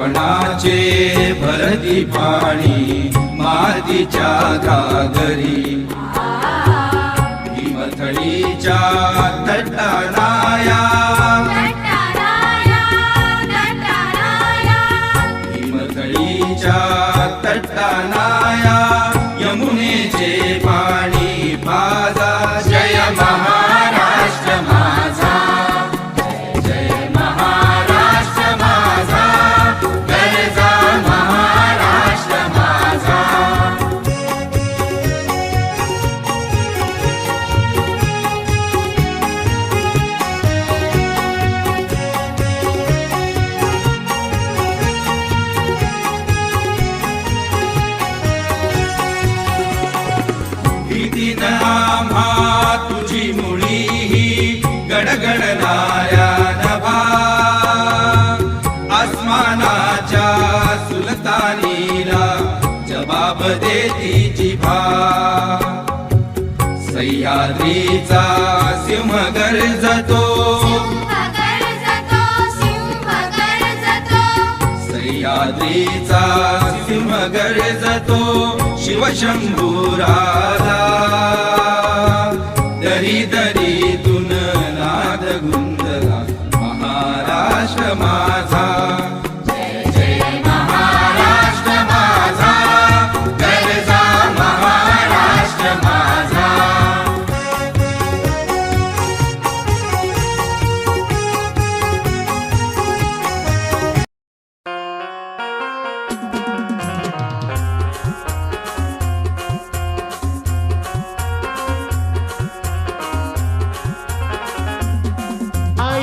कोकणाचे भरती पाणी मातीच्या घागरी हिमथडीच्या तटानाया आम्हा तुझी मुळी ही गडगडणाऱ्या नभा आसमानाच्या सुलतानीला जबाब देती जिभा सह्याद्रीचा सिंह गरजतो सह्याद्रीचा सिंह गरजतो शिवशंभूराधा दरी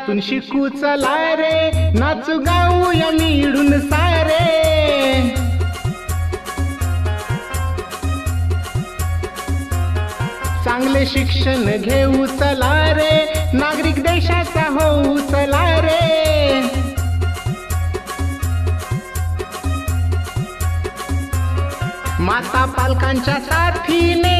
खेडातून शिकू चला रे. नाचू गाऊ या मिळून सारे. चांगले शिक्षण घेऊ चला रे. नागरिक देशाचा होऊ चला रे. माता पालकांच्या साथीने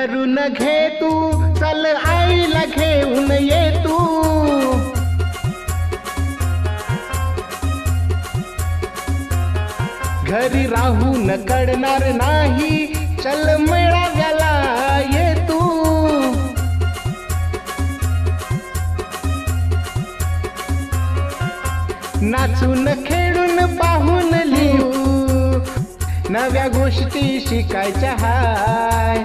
करून घे तू चल आईला घेऊन ये तू. घरी राहून कडणार नाही चल मेळाव्याला ये तू. नाचून खेळून पाहून लिहू नव्या गोष्टी शिकायच्या हाय.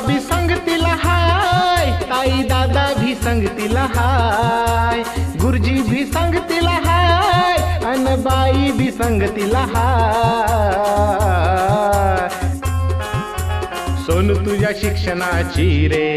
भी संगतीला हाय. ताई दादा भी संगतीला हाय. गुरुजी भी संगतीला हाय. अन बाई भी संगतीला हाय. सोनू तुझ्या शिक्षणाची रे.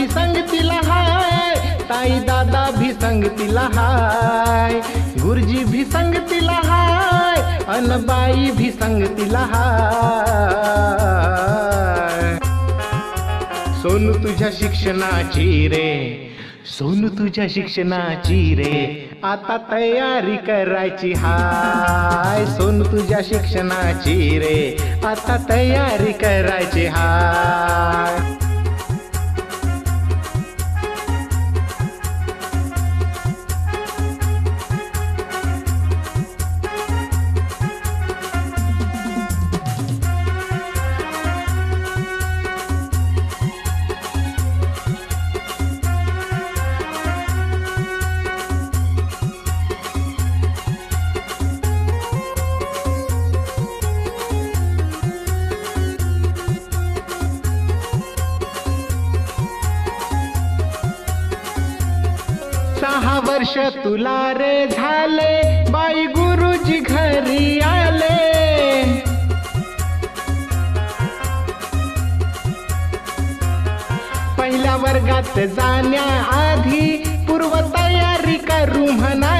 भी संगतीला हाय ताई दादा भी संगतीला हाय गुरुजी भी संगतीला हाय अनबाई भी संगतीला हाय सोनू तुझ्या शिक्षणाची रे सोनू तुझ्या शिक्षणाची रे आता तयारी करायची हाय. सोनू तुझ्या शिक्षणाची रे आता तयारी करायची हाय. तुला रे झाले बाई गुरुजी घरी आले. पहिल्या वर्गात जाण्याआधी पूर्व तयारी करू म्हणा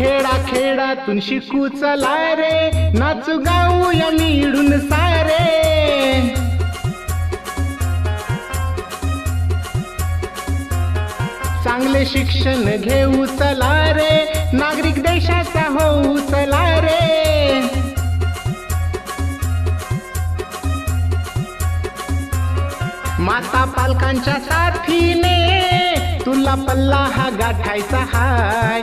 खेडा खेडातून शिकू चला रे. नाचू गाऊ या मिळून सारे. चांगले शिक्षण घेऊ चला रे. नागरिक देशाचा होऊ चला रे. माता पालकांच्या साथीने तुला पल्ला हा गाठायचा हाय.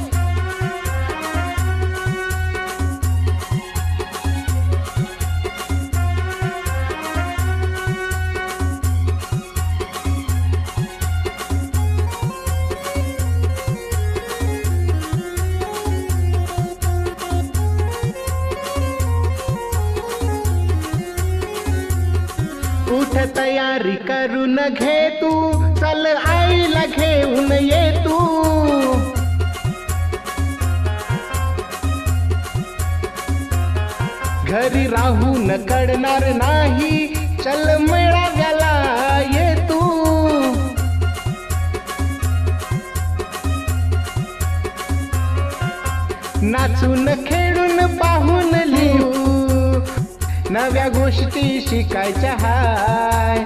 करून घे तू चल आईला घेऊन ये तू. घरी राहून कडणार नाही चल मेळाव्याला ये तू. नाचून खेळून पाहून लिहू नव्या गोष्टी शिकायच्या हाय.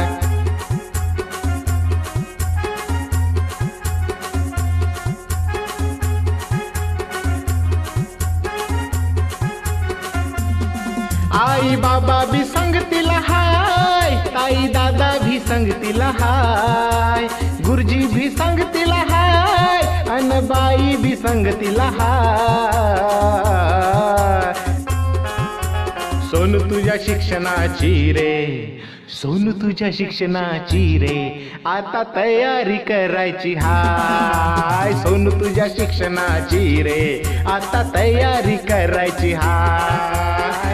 आई बाबा भी संगतीला हाय ताई दादा भी संगतीला हाय गुरुजी भी संगतीला हाय अन बाई भी संगतीला हाय. सोनू तुझ्या शिक्षणाची रे सोनू तुझ्या शिक्षणाची रे आता तयारी करायची हाय. सोनू तुझ्या शिक्षणाची रे आता तयारी करायची हाय.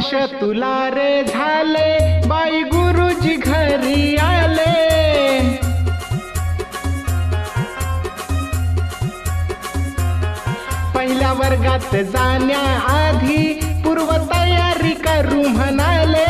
वर्ष तुला रे झाले. बाई गुरुजी घरी आले. पहिल्या वर्गात जाण्याआधी पूर्व तयारी करू म्हणाले.